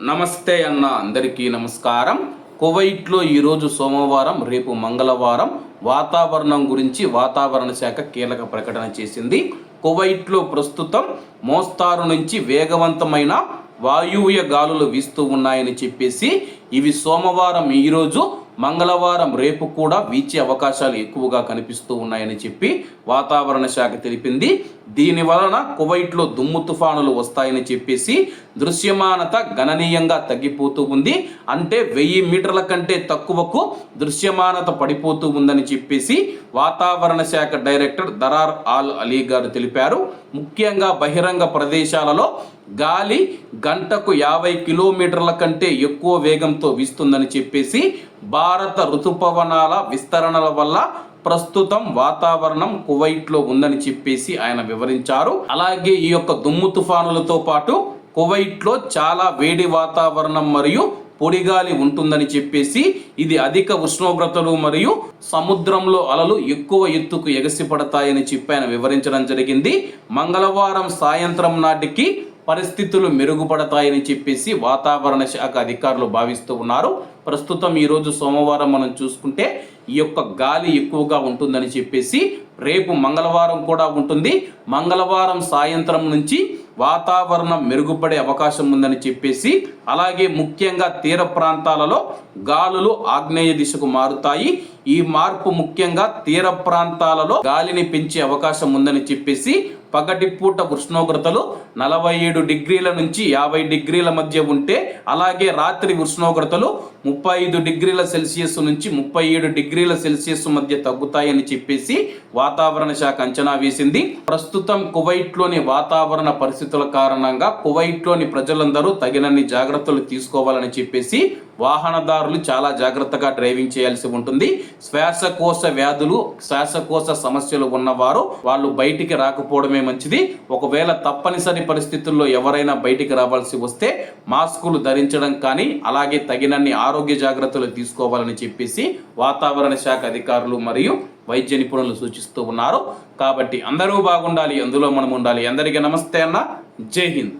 నమస్తే అన్న అందరికీ నమస్కారం. కువైట్లో ఈరోజు సోమవారం రేపు మంగళవారం వాతావరణం గురించి వాతావరణ శాఖ కీలక ప్రకటన చేసింది. కువైట్లో ప్రస్తుతం మోస్తారు నుంచి వేగవంతమైన వాయువ్య గాలులు వీస్తూ ఉన్నాయని చెప్పేసి ఇవి సోమవారం ఈరోజు మంగళవారం రేపు కూడా వీచే అవకాశాలు ఎక్కువగా కనిపిస్తూ ఉన్నాయని చెప్పి వాతావరణ శాఖ తెలిపింది. దీని వలన కువైట్లో దుమ్ము తుఫానులు వస్తాయని చెప్పేసి దృశ్యమానత గణనీయంగా తగ్గిపోతూ ఉంది. అంటే వెయ్యి మీటర్ల కంటే తక్కువకు దృశ్యమానత పడిపోతూ ఉందని చెప్పేసి వాతావరణ శాఖ డైరెక్టర్ దరార్ ఆల్ అలీ గారు తెలిపారు. ముఖ్యంగా బహిరంగ ప్రదేశాలలో గాలి గంటకు యాభై కిలోమీటర్ల కంటే ఎక్కువ వేగంతో వీస్తుందని చెప్పేసి భారత ఋతుపవనాల విస్తరణల వల్ల ప్రస్తుతం వాతావరణం కువైట్లో ఉందని చెప్పేసి ఆయన వివరించారు. అలాగే ఈ యొక్క దుమ్ము తుఫానులతో పాటు కువైట్లో చాలా వేడి వాతావరణం మరియు పొడిగాలి ఉంటుందని చెప్పేసి ఇది అధిక ఉష్ణోగ్రతలు మరియు సముద్రంలో అలలు ఎక్కువ ఎత్తుకు ఎగసిపడతాయని చెప్పి ఆయన వివరించడం జరిగింది. మంగళవారం సాయంత్రం నాటికి పరిస్థితులు మెరుగుపడతాయని చెప్పేసి వాతావరణ శాఖ అధికారులు భావిస్తూ ఉన్నారు. ప్రస్తుతం ఈరోజు సోమవారం మనం చూసుకుంటే ఈ యొక్క గాలి ఎక్కువగా ఉంటుందని చెప్పేసి రేపు మంగళవారం కూడా ఉంటుంది. మంగళవారం సాయంత్రం నుంచి వాతావరణం మెరుగుపడే అవకాశం ఉందని చెప్పేసి అలాగే ముఖ్యంగా తీర ప్రాంతాలలో గాలులు ఆగ్నేయ దిశకు మారుతాయి. ఈ మార్పు ముఖ్యంగా తీర ప్రాంతాలలో గాలిని పెంచే అవకాశం ఉందని చెప్పేసి పగటిపూట ఉష్ణోగ్రతలు నలభై ఏడు డిగ్రీల నుంచి యాభై డిగ్రీల మధ్య ఉంటే అలాగే రాత్రి ఉష్ణోగ్రతలు ముప్పై ఐదు డిగ్రీల సెల్సియస్ నుంచి ముప్పై ఏడు డిగ్రీల సెల్సియస్ మధ్య తగ్గుతాయని చెప్పేసి వాతావరణ శాఖ అంచనా వేసింది. ప్రస్తుతం కువైట్లోని వాతావరణ పరిస్థితుల కారణంగా కువైట్లోని ప్రజలందరూ తగినన్ని జాగ్రత్తలు తీసుకోవాలని చెప్పేసి వాహనదారులు చాలా జాగ్రత్తగా డ్రైవింగ్ చేయాల్సి ఉంటుంది. శ్వాసకోశ వ్యాధులు శ్వాసకోశ సమస్యలు ఉన్నవారు వాళ్ళు బయటికి రాకపోవడమే మంచిది. ఒకవేళ తప్పనిసరి పరిస్థితుల్లో ఎవరైనా బయటికి రావాల్సి వస్తే మాస్కులు ధరించడం కానీ అలాగే తగినన్ని ఆరోగ్య జాగ్రత్తలు తీసుకోవాలని చెప్పేసి వాతావరణ శాఖ అధికారులు మరియు వైద్య నిపుణులు సూచిస్తూ ఉన్నారు. కాబట్టి అందరూ బాగుండాలి అందులో మనం ఉండాలి. అందరికీ నమస్తే అన్న. జై హింద్.